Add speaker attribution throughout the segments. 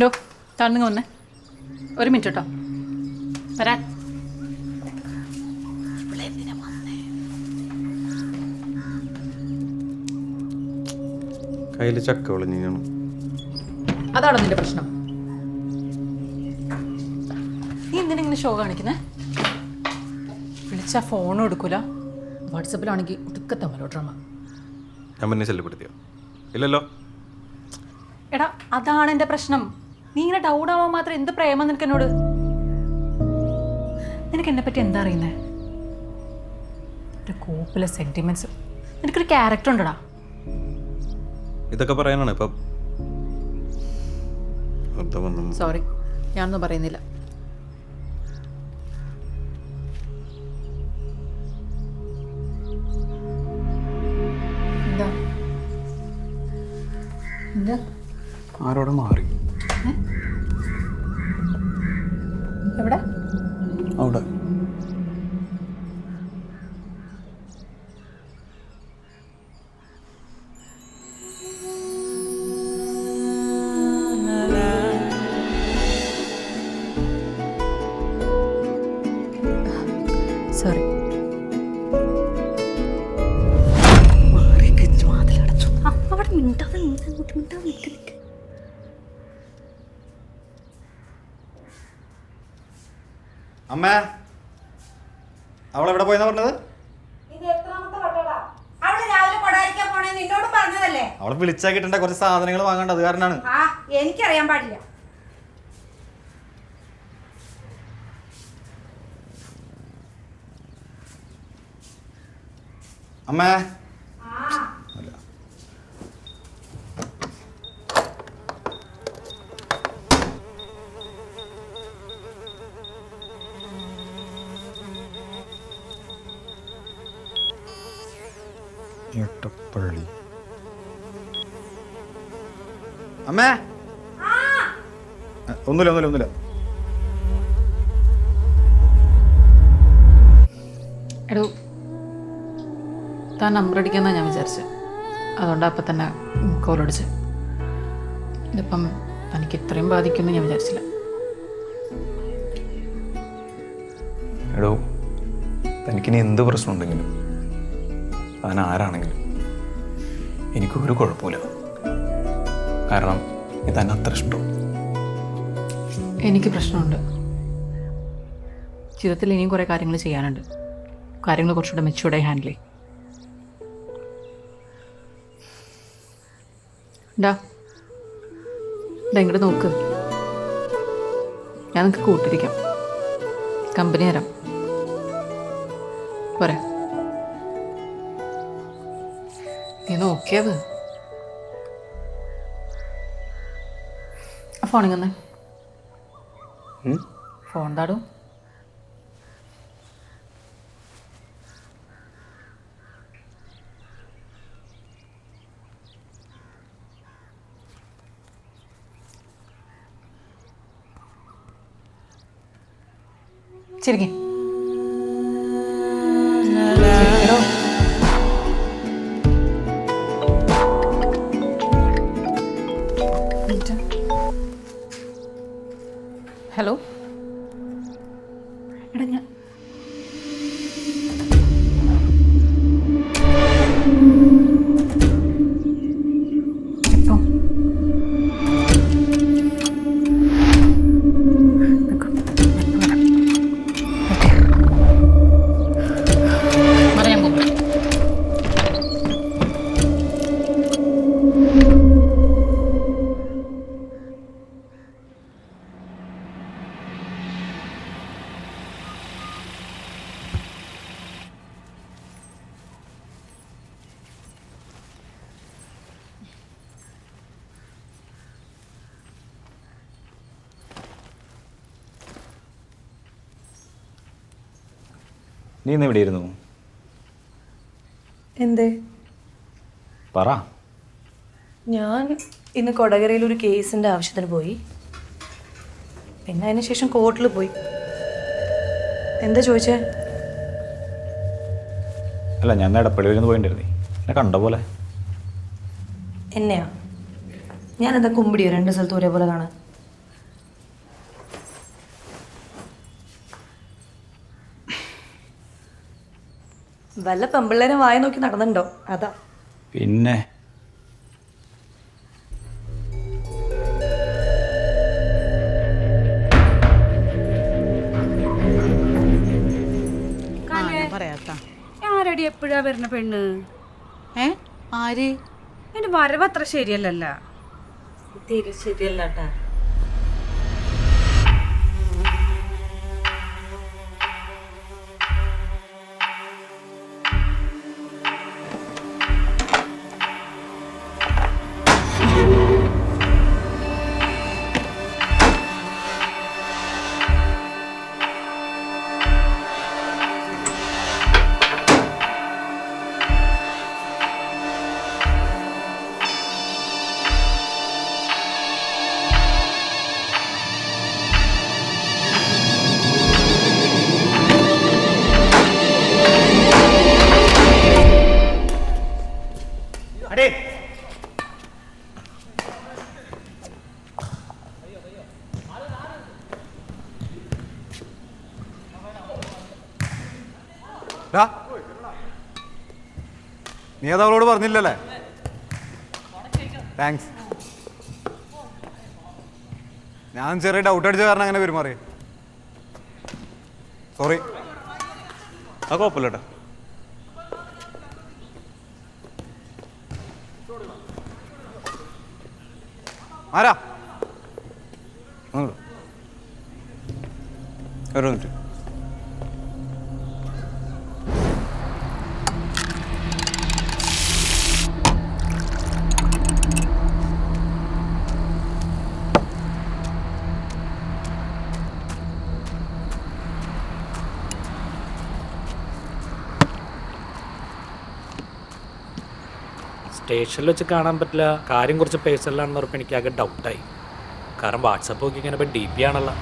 Speaker 1: ഡോ താഴ്ന്നു വന്നേ ഒരു മിനിറ്റ് കേട്ടോ വരാൻ.
Speaker 2: കയ്യിൽ ചക്ക വിളഞ്ഞാണ്
Speaker 1: അതാണോ നിന്റെ പ്രശ്നം? നീ എന്തിനാ ഇങ്ങനെ ഷോ കാണിക്കുന്നേ? വിളിച്ചാ ഫോണും എടുക്കൂല. വാട്സപ്പിലാണെങ്കിൽ ഒടുക്കത്തെ ഡ്രാമ
Speaker 2: ഞാൻ പിന്നെ ശല്യപ്പെടുത്തിയോ? ഇല്ലല്ലോ.
Speaker 1: എടാ അതാണ് എന്റെ പ്രശ്നം. നീ ഇങ്ങനെ ഡൗൺ ആവാൻ മാത്രം എന്ത് പ്രേമം നിനക്ക് എന്നോട്? നിനക്ക് എന്നെ പറ്റി എന്താ അറിയുന്നേ? ഒരു കൂപ്പിലെ സെന്റിമെന്റ്സ് നിനക്കൊരു ക്യാരക്ടർ ഉണ്ടടാ?
Speaker 2: ഇതൊക്കെ പറയാനാണ് ഇപ്പം.
Speaker 1: സോറി ഞാനൊന്നും പറയുന്നില്ല.
Speaker 2: ആരോടെ മാറി.
Speaker 1: എവിടെ?
Speaker 2: അവിടെ.
Speaker 1: സോറി
Speaker 3: അവിടെ മിണ്ടാതെ മിണ്ടാതെ നിൽക്ക് നിൽക്ക്
Speaker 2: അവൾ എവിടെ പോയെന്ന് പറഞ്ഞത്? അവൾ വിളിച്ചാൽ കിട്ടേണ്ട കുറച്ച് സാധനങ്ങൾ വാങ്ങണ്ട അത് കാരണമാണ്
Speaker 4: എനിക്കറിയാൻ പാടില്ല.
Speaker 2: അമ്മേ എട്ടപ്പള്ളി അമ്മേ? ഒന്നുമില്ല ഒന്നുമില്ല ഒന്നുമില്ല.
Speaker 1: എടോ താൻ നമ്പർ അടിക്കാന്നാ ഞാൻ വിചാരിച്ചത് അതുകൊണ്ട് അപ്പം തന്നെ കോൾ കോലടിച്ച് ഇതിപ്പം തനിക്ക് ഇത്രയും ബാധിക്കുമെന്ന് ഞാൻ വിചാരിച്ചില്ല.
Speaker 5: എടോ തനിക്കിനി എന്ത് പ്രശ്നമുണ്ടെങ്കിലും താൻ ആരാണെങ്കിലും എനിക്കൊരു കുഴപ്പമില്ല. കാരണം ഇത് തന്നെ അത്ര ഇഷ്ടം.
Speaker 1: എനിക്ക് പ്രശ്നമുണ്ട്. ജീവിതത്തിൽ ഇനിയും കുറേ കാര്യങ്ങൾ ചെയ്യാനുണ്ട്. കാര്യങ്ങൾ കുറച്ചുകൂടെ മെച്ചൂർഡായി ഹാൻഡിൽ ചെയ്യും. ഡാ നോക്ക്. ഞാൻ നിങ്ങൾക്ക് കൂട്ടിരിക്കാം. കമ്പനി തരാം. പോരെ. നീ നോക്കിയത്? ആ ഫോണിങ്ങന്നേ ഫോൺ താടും ചിരിക്കേ. Hello.
Speaker 5: നീ ഇന്ന് ഇരുന്നു
Speaker 3: എന്തേ?
Speaker 5: പറ.
Speaker 3: ഞാൻ ഇന്ന് കൊടകരയിൽ ഒരു കേസിന്റെ ആവശ്യത്തിന് പോയി. പിന്നെ അതിന് ശേഷം കോർട്ടിൽ പോയി. എന്താ ചോദിച്ചേ?
Speaker 5: അല്ല ഞാൻ എടപ്പള്ളി വരുന്ന പോയിണ്ടായിരുന്നേ. എന്നെ കണ്ട പോലെ.
Speaker 3: എന്നെയാ? ഞാൻ എന്താ കുമ്പിടിയോ? രണ്ട് സ്ഥലത്ത് ഒരേപോലെ കാണാൻ? വല്ല പെമ്പിള്ളേരെ വായ നോക്കി നടന്നുണ്ടോ? അതാ.
Speaker 5: പിന്നെ?
Speaker 4: ആരടി എപ്പോഴാ വരുന്ന പെണ്ണ്?
Speaker 1: ഏ? ആര്?
Speaker 4: എന്റെ വരവ് അത്ര ശരിയല്ലല്ല.
Speaker 3: തീരെ ശരിയല്ല
Speaker 6: നീ അത് അവളോട് പറഞ്ഞില്ലല്ലേ? താങ്ക്സ് ഞാൻ ചെറിയ ഡൗട്ട് അടിച്ച കാരണം അങ്ങനെ പെരുമാറി. സോറി ആ കുഴപ്പമില്ല കേട്ടോ ആരാ? ഒരു മിനിറ്റ്.
Speaker 7: സ്റ്റേഷനിൽ വെച്ച് കാണാൻ പറ്റില്ല. കാര്യം കുറച്ച് പേഴ്സണലാണെന്ന് പറഞ്ഞപ്പോൾ എനിക്ക് ആകെ ഡൗട്ടായി കാരണം വാട്സപ്പ് നോക്കി ഇങ്ങനെ ഇപ്പം ഡി പി ആണല്ലോ.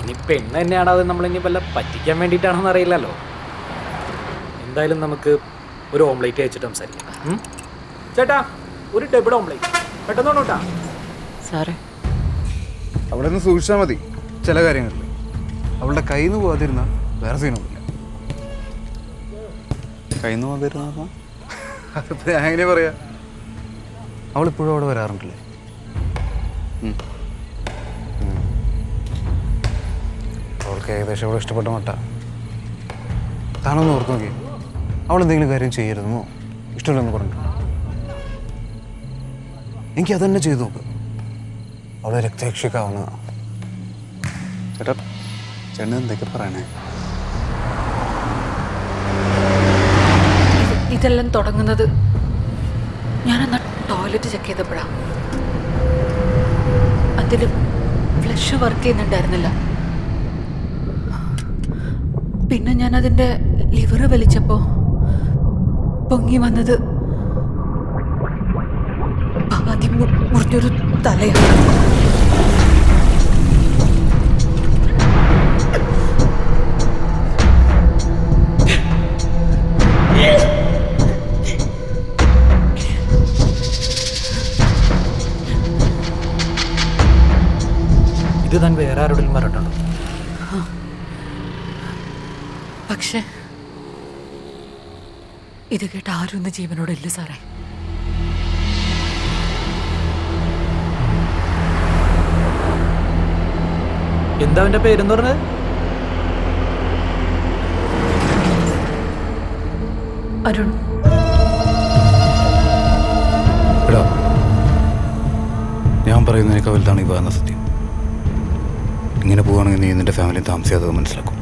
Speaker 7: ഇനി പെണ്ണ് തന്നെയാണോ അത് നമ്മളിനി വല്ല പറ്റിക്കാൻ വേണ്ടിയിട്ടാണെന്ന് അറിയില്ലല്ലോ. എന്തായാലും നമുക്ക് ഒരു ഓംലേറ്റ് അയച്ചിട്ട് സംസാരിക്കാം. ചേട്ടാ ഒരു ഡബിൾ ഓംലേറ്റ് പെട്ടെന്ന് കൊണ്ടോട്ടാ
Speaker 1: സാറേ.
Speaker 6: അവിടെ നിന്ന് സൂക്ഷിച്ചാൽ മതി. ചില കാര്യങ്ങളിൽ. അവളുടെ കയ്യിൽ നിന്ന് പോകാതിരുന്ന വേറെ സീനൊന്നുമില്ല കയ്യിൽ നിന്ന് പോകാതിരുന്ന അതിപ്പോൾ ഞാൻ എങ്ങനെ പറയാ? അവളിപ്പോഴും അവിടെ വരാറുണ്ടല്ലേ. അവൾക്ക് ഏകദേശം അവളെ ഇഷ്ടപ്പെട്ട മട്ട. താനൊന്ന് ഓർത്ത് നോക്കി. അവൾ എന്തെങ്കിലും കാര്യം ചെയ്യരുതെന്നോ? ഇഷ്ടമില്ലെന്ന് പറഞ്ഞിട്ടു. എനിക്ക് അതന്നെ ചെയ്തു നോക്ക്. അവളെ രക്തരക്ഷിക്കാവുന്നതാണ് ചേട്ടാ ചേട്ടൻ എന്തൊക്കെ പറയണേ?
Speaker 1: ഇതെല്ലാം തുടങ്ങുന്നത് ഞാനെന്നാ ടോയ്ലറ്റ് ചെക്ക് ചെയ്തപ്പോഴാ. അതിൽ ഫ്ലഷ് വർക്ക് ചെയ്യുന്നുണ്ടായിരുന്നില്ല. പിന്നെ ഞാൻ അതിന്റെ ലിവർ വലിച്ചപ്പോൾ പൊങ്ങി വന്നത് ആദ്യം മുറിഞ്ഞൊരു തലയാണ്.
Speaker 7: വേറെ ആരോടെങ്കിലും പറഞ്ഞിട്ടുണ്ടോ?
Speaker 1: പക്ഷേ ഇത് കേട്ട ആരും ഒന്ന് ജീവനോടില്ല സാറേ.
Speaker 7: എന്താ അവന്റെ പേരെന്ന് പറഞ്ഞത്?
Speaker 1: അരുൺ.
Speaker 6: ഞാൻ പറയുന്നതിനേക്കാൾ വലുതാണ് ഈ പറയുന്ന സത്യം. ഇങ്ങനെ പോവുകയാണെങ്കിൽ നീ നിന്റെ ഫാമിലി താമസിയാതെ മനസ്സിലാക്കും.